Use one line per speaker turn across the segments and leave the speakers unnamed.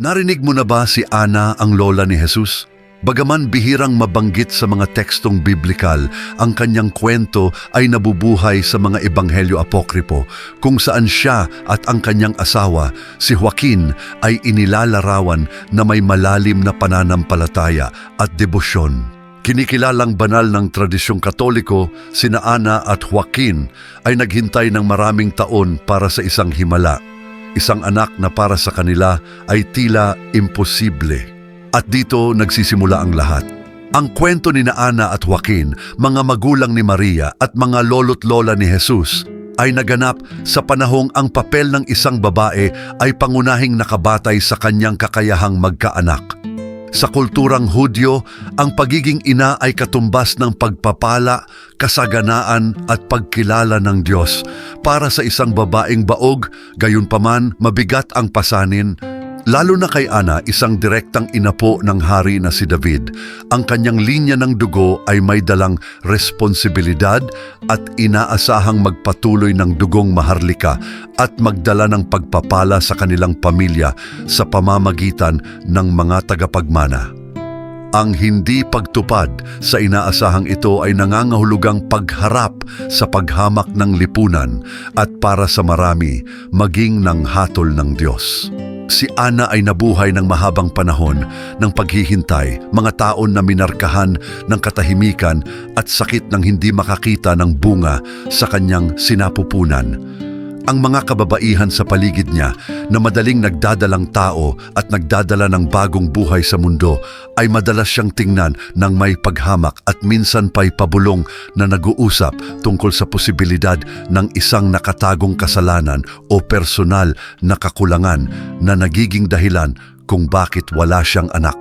Narinig mo na ba si Ana ang lola ni Jesus? Bagaman bihirang mabanggit sa mga tekstong biblikal, ang kanyang kwento ay nabubuhay sa mga ebanghelyo apokripo kung saan siya at ang kanyang asawa, si Joaquin, ay inilalarawan na may malalim na pananampalataya at debosyon. Kinikilalang banal ng tradisyong katoliko, sina Ana at Joaquin ay naghintay ng maraming taon para sa isang himala. Isang anak na para sa kanila ay tila imposible. At dito nagsisimula ang lahat. Ang kwento ni na Ana at Joaquin, mga magulang ni Maria at mga lolo't lola ni Jesus, ay naganap sa panahong ang papel ng isang babae ay pangunahing nakabatay sa kanyang kakayahang magkaanak. Sa kulturang Hudyo, ang pagiging ina ay katumbas ng pagpapala, kasaganaan at pagkilala ng Diyos. Para sa isang babaeng baog, gayunpaman mabigat ang pasanin, Lalo na kay Ana, isang direktang inapo ng hari na si David, ang kanyang linya ng dugo ay may dalang responsibilidad at inaasahang magpatuloy ng dugong maharlika at magdala ng pagpapala sa kanilang pamilya sa pamamagitan ng mga tagapagmana. Ang hindi pagtupad sa inaasahang ito ay nangangahulugang pagharap sa paghamak ng lipunan at para sa marami, maging ng hatol ng Diyos. Si Ana ay nabuhay ng mahabang panahon ng paghihintay, mga taon na minarkahan ng katahimikan at sakit ng hindi makakita ng bunga sa kanyang sinapupunan. Ang mga kababaihan sa paligid niya na madaling nagdadalang tao at nagdadala ng bagong buhay sa mundo ay madalas siyang tingnan ng may paghamak at minsan pa'y pabulong na nag-uusap tungkol sa posibilidad ng isang nakatagong kasalanan o personal na kakulangan na nagiging dahilan kung bakit wala siyang anak.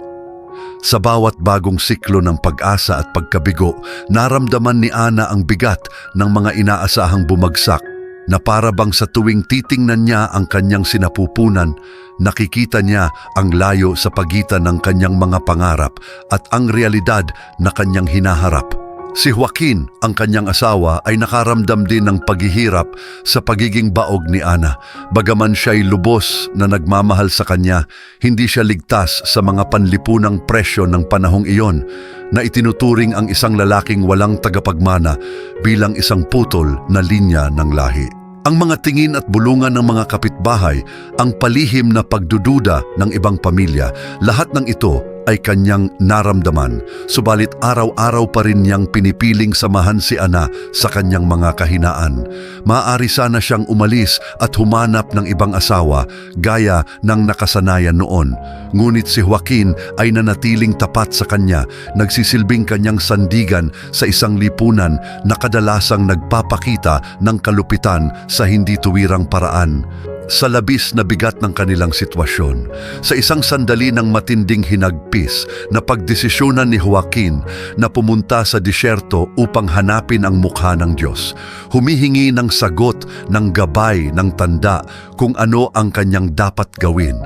Sa bawat bagong siklo ng pag-asa at pagkabigo, naramdaman ni Ana ang bigat ng mga inaasahang bumagsak na para bang sa tuwing titingnan niya ang kanyang sinapupunan, nakikita niya ang layo sa pagitan ng kanyang mga pangarap at ang realidad na kanyang hinaharap. Si Joaquin, ang kanyang asawa, ay nakaramdam din ng paghihirap sa pagiging baog ni Ana. Bagaman siya'y lubos na nagmamahal sa kanya, hindi siya ligtas sa mga panlipunang presyo ng panahong iyon na itinuturing ang isang lalaking walang tagapagmana bilang isang putol na linya ng lahi. Ang mga tingin at bulungan ng mga kapitbahay, ang palihim na pagdududa ng ibang pamilya, lahat ng ito ay kanyang naramdaman, subalit araw-araw pa rin niyang pinipiling samahan si Ana sa kanyang mga kahinaan. Maaari sana siyang umalis at humanap ng ibang asawa gaya ng nakasanayan noon. Ngunit si Joaquin ay nanatiling tapat sa kanya, nagsisilbing kanyang sandigan sa isang lipunan na kadalasang nagpapakita ng kalupitan sa hindi tuwirang paraan sa labis na bigat ng kanilang sitwasyon. Sa isang sandali ng matinding hinagpis na pagdesisyonan ni Joaquin na pumunta sa disyerto upang hanapin ang mukha ng Diyos. Humihingi ng sagot, ng gabay, ng tanda kung ano ang kanyang dapat gawin.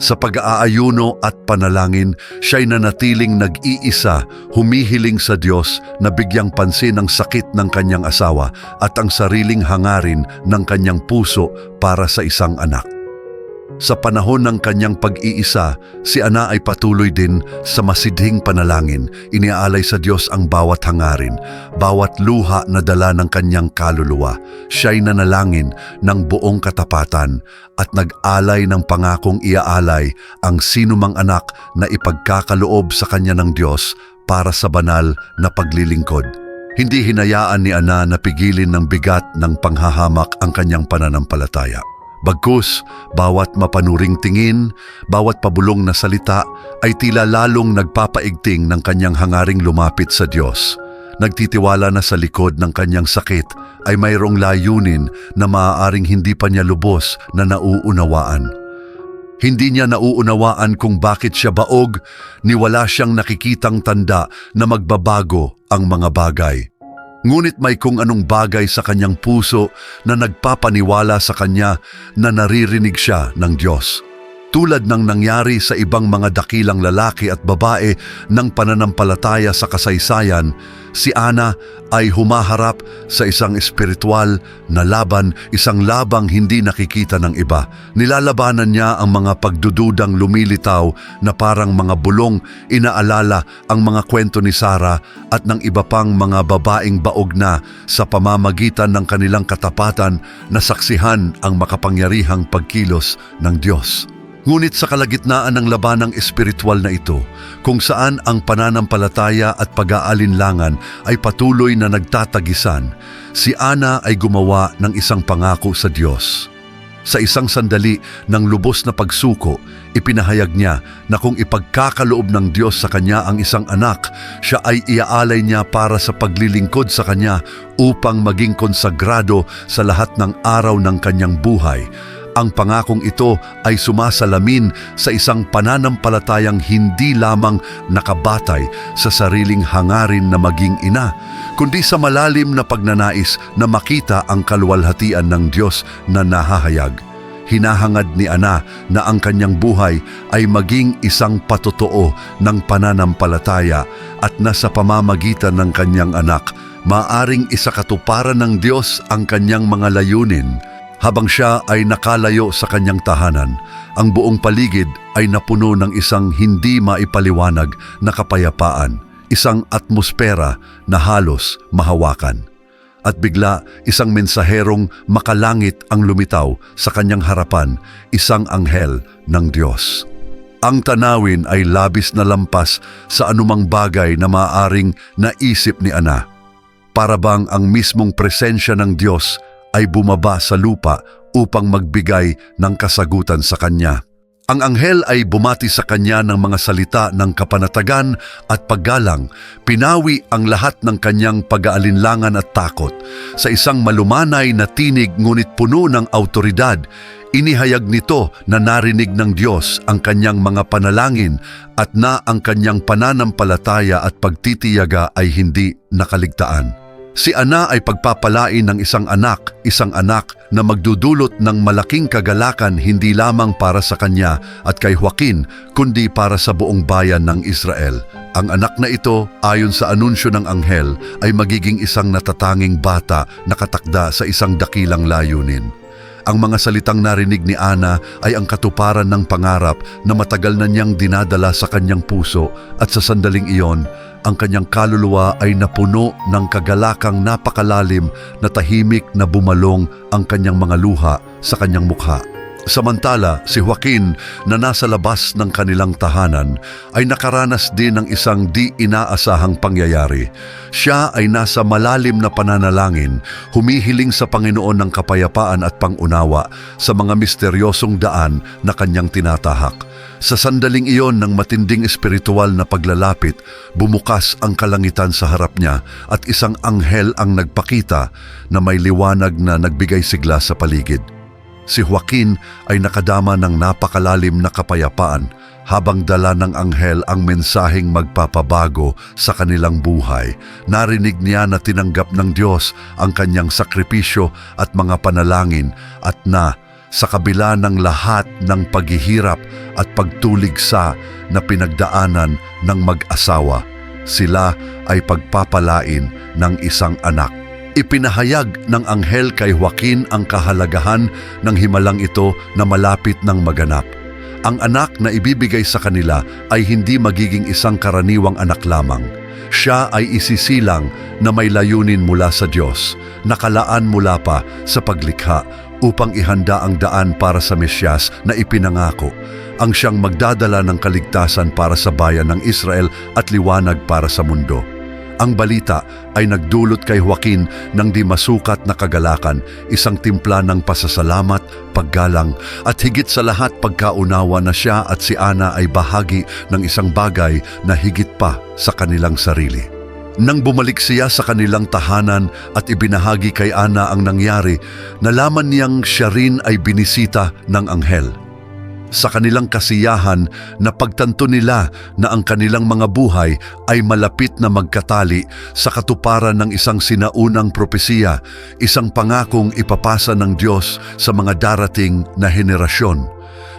Sa pag-aayuno at panalangin, siya'y nanatiling nag-iisa, humihiling sa Diyos na bigyang pansin ang sakit ng kanyang asawa at ang sariling hangarin ng kanyang puso para sa isang anak. Sa panahon ng kanyang pag-iisa, si Ana ay patuloy din sa masidhing panalangin. Iniaalay sa Diyos ang bawat hangarin, bawat luha na dala ng kanyang kaluluwa. Siya'y nanalangin ng buong katapatan at nag-alay ng pangakong iaalay ang sinumang anak na ipagkakaloob sa kanya ng Diyos para sa banal na paglilingkod. Hindi hinayaan ni Ana na pigilin ng bigat ng panghahamak ang kanyang pananampalataya. Bagkus, bawat mapanuring tingin, bawat pabulong na salita ay tila lalong nagpapaigting ng kanyang hangaring lumapit sa Diyos. Nagtitiwala na sa likod ng kanyang sakit ay mayroong layunin na maaaring hindi pa niya lubos na nauunawaan. Hindi niya nauunawaan kung bakit siya baog, ni wala siyang nakikitang tanda na magbabago ang mga bagay. Ngunit may kung anong bagay sa kanyang puso na nagpapaniwala sa kanya na naririnig siya ng Diyos. Tulad ng nangyari sa ibang mga dakilang lalaki at babae ng pananampalataya sa kasaysayan, si Ana ay humaharap sa isang espiritual na laban, isang labang hindi nakikita ng iba. Nilalabanan niya ang mga pagdududang lumilitaw na parang mga bulong inaalala ang mga kwento ni Sara at ng iba pang mga babaeng baog na sa pamamagitan ng kanilang katapatan na saksihan ang makapangyarihang pagkilos ng Diyos. Ngunit sa kalagitnaan ng labanang espiritual na ito, kung saan ang pananampalataya at pag-aalinlangan ay patuloy na nagtatagisan, si Ana ay gumawa ng isang pangako sa Diyos. Sa isang sandali ng lubos na pagsuko, ipinahayag niya na kung ipagkakaloob ng Diyos sa kanya ang isang anak, siya ay iaalay niya para sa paglilingkod sa kanya upang maging konsagrado sa lahat ng araw ng kanyang buhay. Ang pangakong ito ay sumasalamin sa isang pananampalatayang hindi lamang nakabatay sa sariling hangarin na maging ina, kundi sa malalim na pagnanais na makita ang kaluwalhatian ng Diyos na nahahayag. Hinahangad ni Ana na ang kanyang buhay ay maging isang patotoo ng pananampalataya at nasa pamamagitan ng kanyang anak, maaring isakatuparan ng Diyos ang kanyang mga layunin habang siya ay nakalayo sa kanyang tahanan, ang buong paligid ay napuno ng isang hindi maipaliwanag na kapayapaan, isang atmosfera na halos mahawakan. At bigla, isang mensaherong makalangit ang lumitaw sa kanyang harapan, isang anghel ng Diyos. Ang tanawin ay labis na lampas sa anumang bagay na maaring naisip ni Ana. Para bang ang mismong presensya ng Diyos ay bumaba sa lupa upang magbigay ng kasagutan sa kanya. Ang anghel ay bumati sa kanya ng mga salita ng kapanatagan at paggalang, pinawi ang lahat ng kanyang pag-aalinlangan at takot. Sa isang malumanay na tinig ngunit puno ng autoridad, inihayag nito na narinig ng Diyos ang kanyang mga panalangin at na ang kanyang pananampalataya at pagtitiyaga ay hindi nakaligtaan. Si Ana ay pagpapalain ng isang anak, isang anak na magdudulot ng malaking kagalakan hindi lamang para sa kanya at kay Joaquin, kundi para sa buong bayan ng Israel. Ang anak na ito, ayon sa anunsyo ng anghel, ay magiging isang natatanging bata na katakda sa isang dakilang layunin. Ang mga salitang narinig ni Ana ay ang katuparan ng pangarap na matagal na niyang dinadala sa kanyang puso at sa sandaling iyon, ang kanyang kaluluwa ay napuno ng kagalakang napakalalim na tahimik na bumalong ang kanyang mga luha sa kanyang mukha. Samantala, si Joaquin na nasa labas ng kanilang tahanan ay nakaranas din ng isang di inaasahang pangyayari. Siya ay nasa malalim na pananalangin, humihiling sa Panginoon ng kapayapaan at pangunawa sa mga misteryosong daan na kanyang tinatahak. Sa sandaling iyon ng matinding espiritual na paglalapit, bumukas ang kalangitan sa harap niya at isang anghel ang nagpakita na may liwanag na nagbigay sigla sa paligid. Si Joaquin ay nakadama ng napakalalim na kapayapaan habang dala ng anghel ang mensaheng magpapabago sa kanilang buhay. Narinig niya na tinanggap ng Diyos ang kanyang sakripisyo at mga panalangin at na sa kabila ng lahat ng paghihirap at pagtuligsa na pinagdaanan ng mag-asawa, sila ay pagpapalain ng isang anak. Ipinahayag ng anghel kay Joaquin ang kahalagahan ng himalang ito na malapit ng maganap. Ang anak na ibibigay sa kanila ay hindi magiging isang karaniwang anak lamang. Siya ay isisilang na may layunin mula sa Diyos, nakalaan mula pa sa paglikha upang ihanda ang daan para sa Mesyas na ipinangako, ang siyang magdadala ng kaligtasan para sa bayan ng Israel at liwanag para sa mundo. Ang balita ay nagdulot kay Joaquin ng di masukat na kagalakan, isang timpla ng pasasalamat, paggalang, at higit sa lahat pagkaunawa na siya at si Ana ay bahagi ng isang bagay na higit pa sa kanilang sarili. Nang bumalik siya sa kanilang tahanan at ibinahagi kay Ana ang nangyari, nalaman niyang siya rin ay binisita ng anghel sa kanilang kasiyahan na pagtanto nila na ang kanilang mga buhay ay malapit na magkatali sa katuparan ng isang sinaunang propesiya, isang pangakong ipapasa ng Diyos sa mga darating na henerasyon.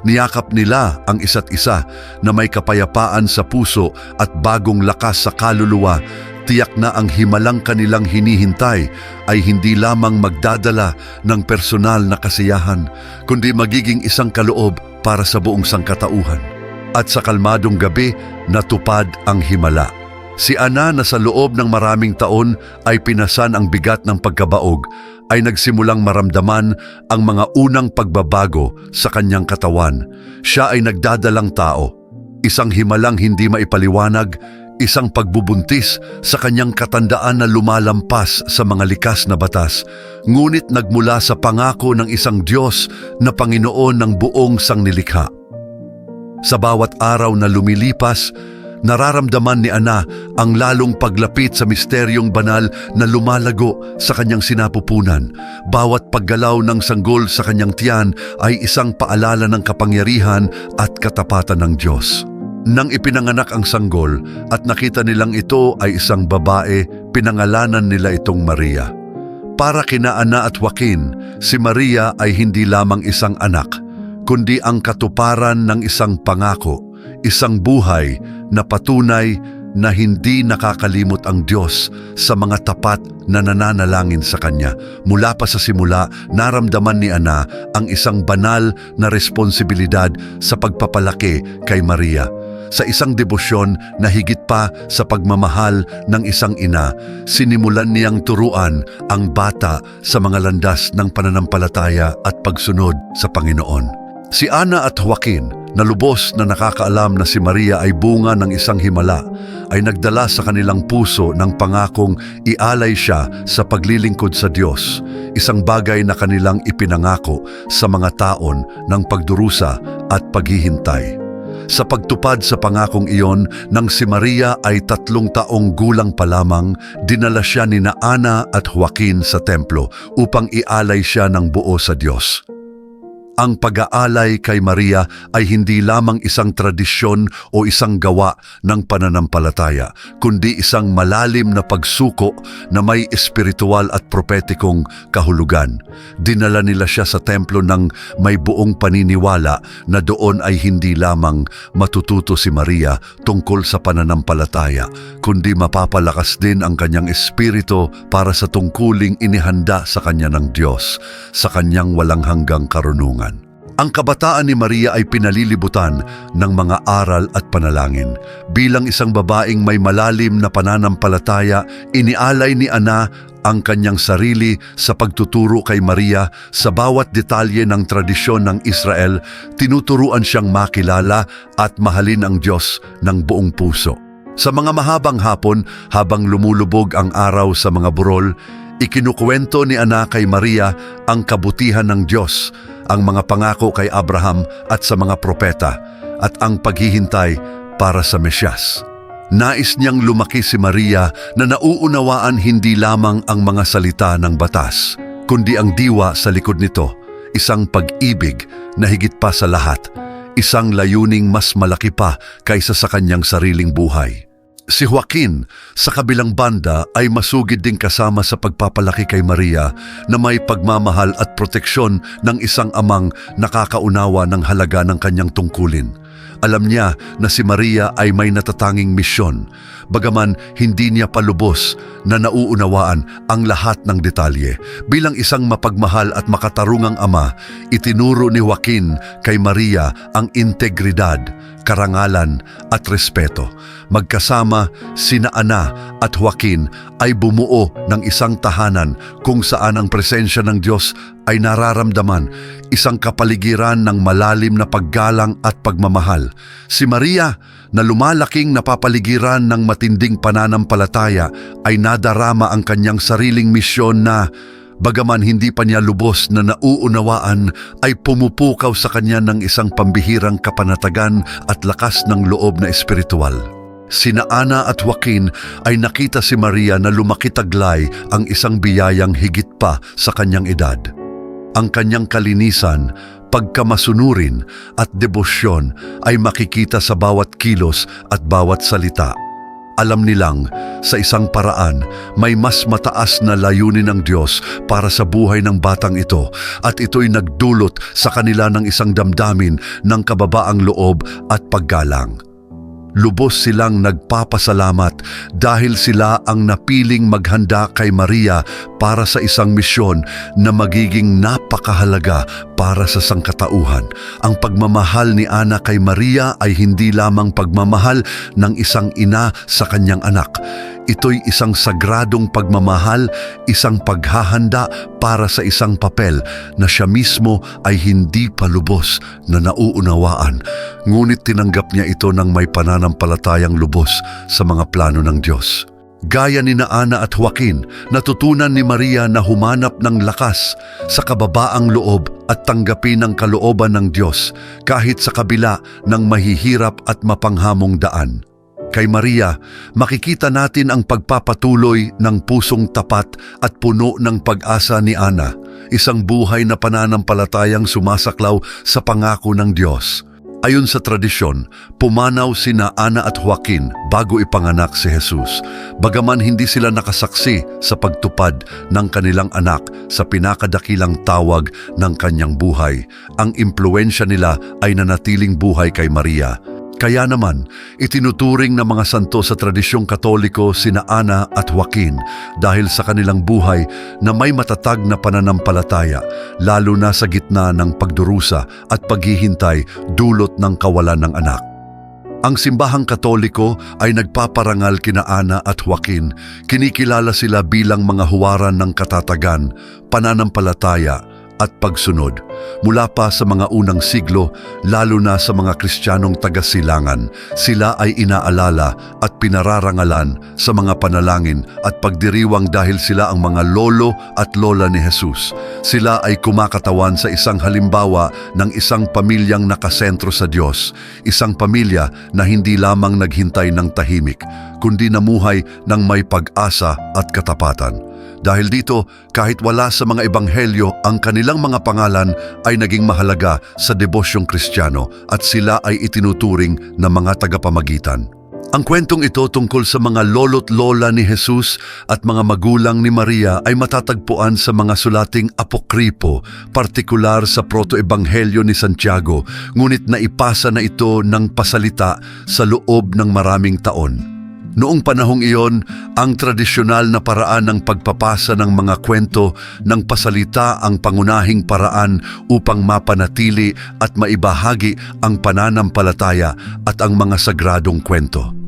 Niyakap nila ang isa't isa na may kapayapaan sa puso at bagong lakas sa kaluluwa. Tiyak na ang himalang kanilang hinihintay ay hindi lamang magdadala ng personal na kasiyahan, kundi magiging isang kaloob para sa buong sangkatauhan. At sa kalmadong gabi, natupad ang himala. Si Ana na sa loob ng maraming taon ay pinasan ang bigat ng pagkabaog ay nagsimulang maramdaman ang mga unang pagbabago sa kanyang katawan. Siya ay nagdadalang tao. Isang himalang hindi maipaliwanag, isang pagbubuntis sa kanyang katandaan na lumalampas sa mga likas na batas. Ngunit nagmula sa pangako ng isang Diyos na Panginoon ng buong sangnilikha. Sa bawat araw na lumilipas, nararamdaman ni Ana ang lalong paglapit sa misteryong banal na lumalago sa kanyang sinapupunan. Bawat paggalaw ng sanggol sa kanyang tiyan ay isang paalala ng kapangyarihan at katapatan ng Diyos. Nang ipinanganak ang sanggol at nakita nilang ito ay isang babae, pinangalanan nila itong Maria. Para kina Ana at Joaquin, si Maria ay hindi lamang isang anak, kundi ang katuparan ng isang pangako, isang buhay na patunay na hindi nakakalimot ang Diyos sa mga tapat na nananalangin sa Kanya. Mula pa sa simula, naramdaman ni Ana ang isang banal na responsibilidad sa pagpapalaki kay Maria. Sa isang debosyon na higit pa sa pagmamahal ng isang ina, sinimulan niyang turuan ang bata sa mga landas ng pananampalataya at pagsunod sa Panginoon. Si Ana at Joaquin, na lubos na nakakaalam na si Maria ay bunga ng isang himala, ay nagdala sa kanilang puso ng pangakong ialay siya sa paglilingkod sa Diyos, isang bagay na kanilang ipinangako sa mga taon ng pagdurusa at paghihintay. Sa pagtupad sa pangakong iyon, nang si Maria ay tatlong taong gulang pa lamang, dinala siya ni na Ana at Joaquin sa templo upang ialay siya ng buo sa Diyos. Ang pag-aalay kay Maria ay hindi lamang isang tradisyon o isang gawa ng pananampalataya, kundi isang malalim na pagsuko na may espiritual at propetikong kahulugan. Dinala nila siya sa templo ng may buong paniniwala na doon ay hindi lamang matututo si Maria tungkol sa pananampalataya, kundi mapapalakas din ang kanyang espiritu para sa tungkuling inihanda sa kanya ng Diyos, sa kanyang walang hanggang karunungan. Ang kabataan ni Maria ay pinalilibutan ng mga aral at panalangin. Bilang isang babaeng may malalim na pananampalataya, inialay ni Ana ang kanyang sarili sa pagtuturo kay Maria sa bawat detalye ng tradisyon ng Israel, tinuturuan siyang makilala at mahalin ang Diyos ng buong puso. Sa mga mahabang hapon, habang lumulubog ang araw sa mga burol, ikinukwento ni Ana kay Maria ang kabutihan ng Diyos, ang mga pangako kay Abraham at sa mga propeta, at ang paghihintay para sa Mesyas. Nais niyang lumaki si Maria na nauunawaan hindi lamang ang mga salita ng batas, kundi ang diwa sa likod nito, isang pag-ibig na higit pa sa lahat, isang layuning mas malaki pa kaysa sa kanyang sariling buhay. Si Joaquin, sa kabilang banda, ay masugid din kasama sa pagpapalaki kay Maria na may pagmamahal at proteksyon ng isang amang nakakaunawa ng halaga ng kanyang tungkulin. Alam niya na si Maria ay may natatanging misyon, bagaman hindi niya palubos na nauunawaan ang lahat ng detalye. Bilang isang mapagmahal at makatarungang ama, itinuro ni Joaquin kay Maria ang integridad, karangalan at respeto. Magkasama, sina Ana at Joaquin ay bumuo ng isang tahanan kung saan ang presensya ng Diyos ay nararamdaman, isang kapaligiran ng malalim na paggalang at pagmamahal. Si Maria, na lumalaking napapaligiran ng matinding pananampalataya, ay nadarama ang kanyang sariling misyon na Bagaman hindi pa niya lubos na nauunawaan ay pumupukaw sa kanya ng isang pambihirang kapanatagan at lakas ng loob na espiritual. Sina Ana at Joaquin ay nakita si Maria na lumakitaglay ang isang biyayang higit pa sa kanyang edad. Ang kanyang kalinisan, pagkamasunurin at debosyon ay makikita sa bawat kilos at bawat salita. Alam nilang sa isang paraan may mas mataas na layunin ng Diyos para sa buhay ng batang ito at ito'y nagdulot sa kanila ng isang damdamin ng kababaang loob at paggalang. Lubos silang nagpapasalamat dahil sila ang napiling maghanda kay Maria para sa isang misyon na magiging napakahalaga para sa sangkatauhan. Ang pagmamahal ni Ana kay Maria ay hindi lamang pagmamahal ng isang ina sa kanyang anak. Ito'y isang sagradong pagmamahal, isang paghahanda para sa isang papel na siya mismo ay hindi pa lubos na nauunawaan. Ngunit tinanggap niya ito ng may pananampalatayang lubos sa mga plano ng Diyos. Gaya ni na Ana at Joaquin, natutunan ni Maria na humanap ng lakas sa kababaang loob at tanggapin ang kalooban ng Diyos kahit sa kabila ng mahihirap at mapanghamong daan. Kay Maria, makikita natin ang pagpapatuloy ng pusong tapat at puno ng pag-asa ni Ana, isang buhay na pananampalatayang sumasaklaw sa pangako ng Diyos. Ayon sa tradisyon, pumanaw sina Ana at Joaquin bago ipanganak si Jesus. Bagaman hindi sila nakasaksi sa pagtupad ng kanilang anak sa pinakadakilang tawag ng kanyang buhay, ang impluensya nila ay nanatiling buhay kay Maria. Kaya naman, itinuturing ng mga santo sa tradisyong katoliko sina Ana at Joaquin dahil sa kanilang buhay na may matatag na pananampalataya, lalo na sa gitna ng pagdurusa at paghihintay dulot ng kawalan ng anak. Ang simbahang katoliko ay nagpaparangal kina Ana at Joaquin. Kinikilala sila bilang mga huwaran ng katatagan, pananampalataya at pagsunod. Mula pa sa mga unang siglo, lalo na sa mga Kristiyanong tagasilangan, sila ay inaalala at pinararangalan sa mga panalangin at pagdiriwang dahil sila ang mga lolo at lola ni Jesus. Sila ay kumakatawan sa isang halimbawa ng isang pamilyang nakasentro sa Diyos, isang pamilya na hindi lamang naghintay ng tahimik, kundi namuhay ng may pag-asa at katapatan. Dahil dito, kahit wala sa mga ebanghelyo, ang kanilang mga pangalan ay naging mahalaga sa debosyong kristyano at sila ay itinuturing na mga tagapamagitan. Ang kwentong ito tungkol sa mga lolo't lola ni Jesus at mga magulang ni Maria ay matatagpuan sa mga sulating apokripo, partikular sa proto-ebanghelyo ni Santiago, ngunit naipasa na ito ng pasalita sa loob ng maraming taon. Noong panahong iyon, ang tradisyonal na paraan ng pagpapasa ng mga kwento ng pasalita ang pangunahing paraan upang mapanatili at maibahagi ang pananampalataya at ang mga sagradong kwento.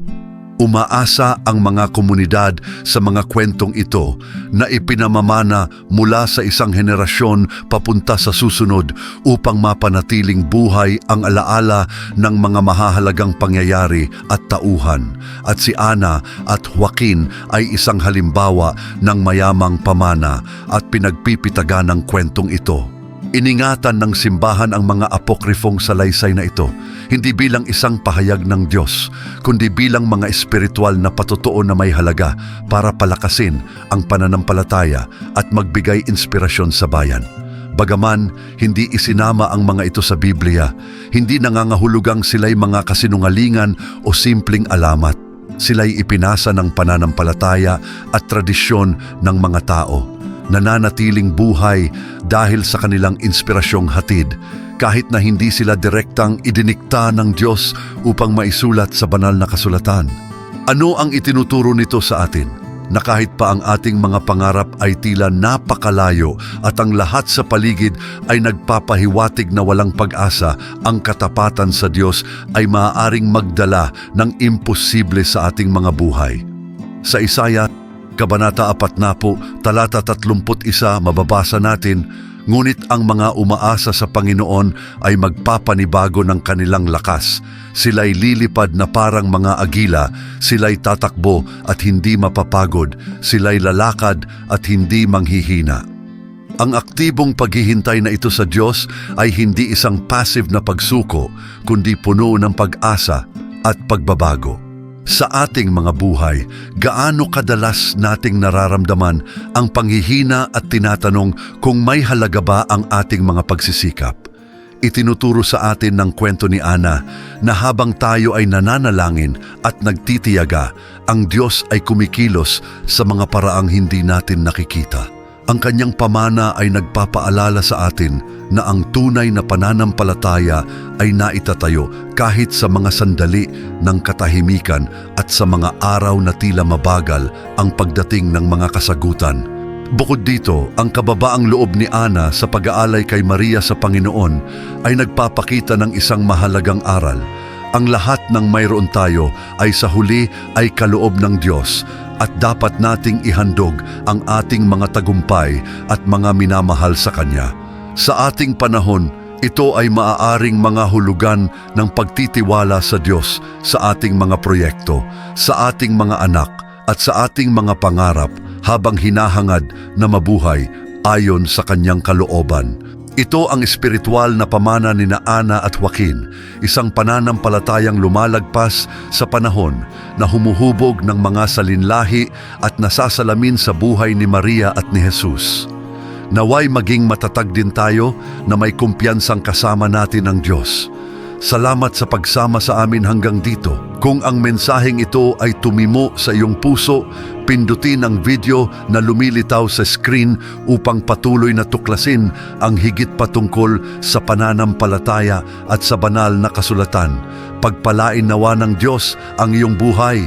Umaasa ang mga komunidad sa mga kwentong ito na ipinamamana mula sa isang henerasyon papunta sa susunod upang mapanatiling buhay ang alaala ng mga mahahalagang pangyayari at tauhan. At si Ana at Joaquin ay isang halimbawa ng mayamang pamana at pinagpipitagan ng kwentong ito. Iningatan ng simbahan ang mga apokrifong salaysay na ito, hindi bilang isang pahayag ng Diyos, kundi bilang mga espiritual na patotoo na may halaga para palakasin ang pananampalataya at magbigay inspirasyon sa bayan. Bagaman hindi isinama ang mga ito sa Biblia, hindi nangangahulugang sila'y mga kasinungalingan o simpleng alamat. Sila'y ipinasa ng pananampalataya at tradisyon ng mga tao nananatiling buhay dahil sa kanilang inspirasyong hatid kahit na hindi sila direktang idinikta ng Diyos upang maisulat sa banal na kasulatan. Ano ang itinuturo nito sa atin? Na kahit pa ang ating mga pangarap ay tila napakalayo at ang lahat sa paligid ay nagpapahiwatig na walang pag-asa, ang katapatan sa Diyos ay maaaring magdala ng imposible sa ating mga buhay. Sa Isaiah Kabanata 4 na po, talata 31, mababasa natin, Ngunit ang mga umaasa sa Panginoon ay magpapanibago ng kanilang lakas. Sila'y lilipad na parang mga agila, sila'y tatakbo at hindi mapapagod, sila'y lalakad at hindi manghihina. Ang aktibong paghihintay na ito sa Diyos ay hindi isang passive na pagsuko, kundi puno ng pag-asa at pagbabago. Sa ating mga buhay, gaano kadalas nating nararamdaman ang panghihina at tinatanong kung may halaga ba ang ating mga pagsisikap? Itinuturo sa atin ng kwento ni Ana na habang tayo ay nananalangin at nagtitiyaga, ang Diyos ay kumikilos sa mga paraang hindi natin nakikita. Ang kanyang pamana ay nagpapaalala sa atin na ang tunay na pananampalataya ay naitatayo kahit sa mga sandali ng katahimikan at sa mga araw na tila mabagal ang pagdating ng mga kasagutan. Bukod dito, ang kababaang loob ni Ana sa pag-aalay kay Maria sa Panginoon ay nagpapakita ng isang mahalagang aral. Ang lahat ng mayroon tayo ay sa huli ay kaloob ng Diyos at dapat nating ihandog ang ating mga tagumpay at mga minamahal sa Kanya. Sa ating panahon, ito ay maaaring mga hulugan ng pagtitiwala sa Diyos sa ating mga proyekto, sa ating mga anak at sa ating mga pangarap habang hinahangad na mabuhay ayon sa kanyang kalooban. Ito ang espiritual na pamana ni na Ana at Joaquin, isang pananampalatayang lumalagpas sa panahon na humuhubog ng mga salinlahi at nasasalamin sa buhay ni Maria at ni Jesus. Naway maging matatag din tayo na may kumpiyansang kasama natin ang Diyos. Salamat sa pagsama sa amin hanggang dito. Kung ang mensaheng ito ay tumimo sa iyong puso, pindutin ang video na lumilitaw sa screen upang patuloy na tuklasin ang higit patungkol sa pananampalataya at sa banal na kasulatan. Pagpalain nawa ng Diyos ang iyong buhay